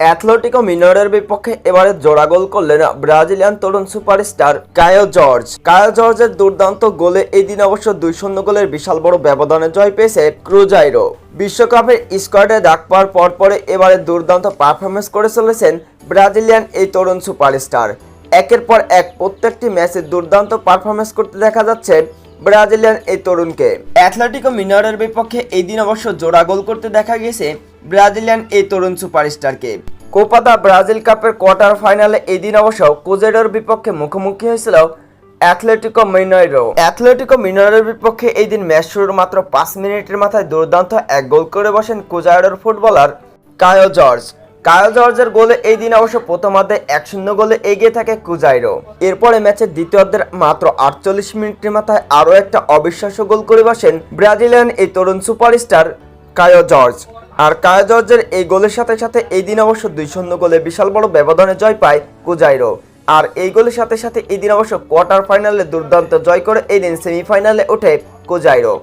Atletico মিনারের বিপক্ষে এবারে জোড়া গোল করলেন ব্রাজিলিয়ান তরুণ সুপারস্টার কায়ো জর্জ। কায়ো জর্জের দুর্দান্ত গোলে এই দিন অবশ্য দুই শূন্য গোলের বিশাল বড় ব্যবধানে জয় পেয়েছে ক্রুজাইরো। বিশ্বকাপের স্কোয়াডে ডাক পাওয়ার পর পরে এবারে দুর্দান্ত পারফরমেন্স করে চলেছেন ব্রাজিলিয়ান এই তরুণ সুপারস্টার। একের পর এক প্রত্যেকটি ম্যাচে দুর্দান্ত পারফরমেন্স করতে দেখা যাচ্ছে ব্রাজিলিয়ান এই তরুণকে। অ্যাথলেটিকো মিনারের বিপক্ষে এই দিন অবশ্য জোড়া গোল করতে দেখা গেছে ব্রাজিলিয়ান এই তরুণ সুপারস্টারকে। কোপাদা ব্রাজিল কাপের কোয়ার্টার ফাইনালে এই দিন অবশ্য কুজেডোর বিপক্ষে মুখোমুখি হয়েছিল অ্যাথলেটিকো মিনারো অ্যাথলেটিকো মিনারের বিপক্ষে এই দিন ম্যাচ শুরুর মাত্র পাঁচ মিনিটের মাথায় দুর্দান্ত এক গোল করে বসেন কুজাইডোর ফুটবলার কায়ো জর্জ। কায়ো জর্জের গোলে এই দিন অবশ্য প্রথমার্ধে এক শূন্য গোলে এগিয়ে থাকে কুজাইরো এরপরে ম্যাচের দ্বিতীয়ার্ধের মাত্র আটচল্লিশ মিনিটের মাথায় আরও একটা অবিশ্বাস্য গোল করে বসেন ব্রাজিলিয়ান এই তরুণ সুপারস্টার কায়ো জর্জ। আর কায়ো জর্জের এই গোলের সাথে সাথে এই দিন অবশ্য দুই শূন্য গোলে বিশাল বড় ব্যবধানে জয় পায় কুজাইরো। আর এই গোলের সাথে সাথে এই দিন অবশ্য কোয়ার্টার ফাইনালে দুর্দান্ত জয় করে এই দিন সেমিফাইনালে ওঠে কুজাইরো।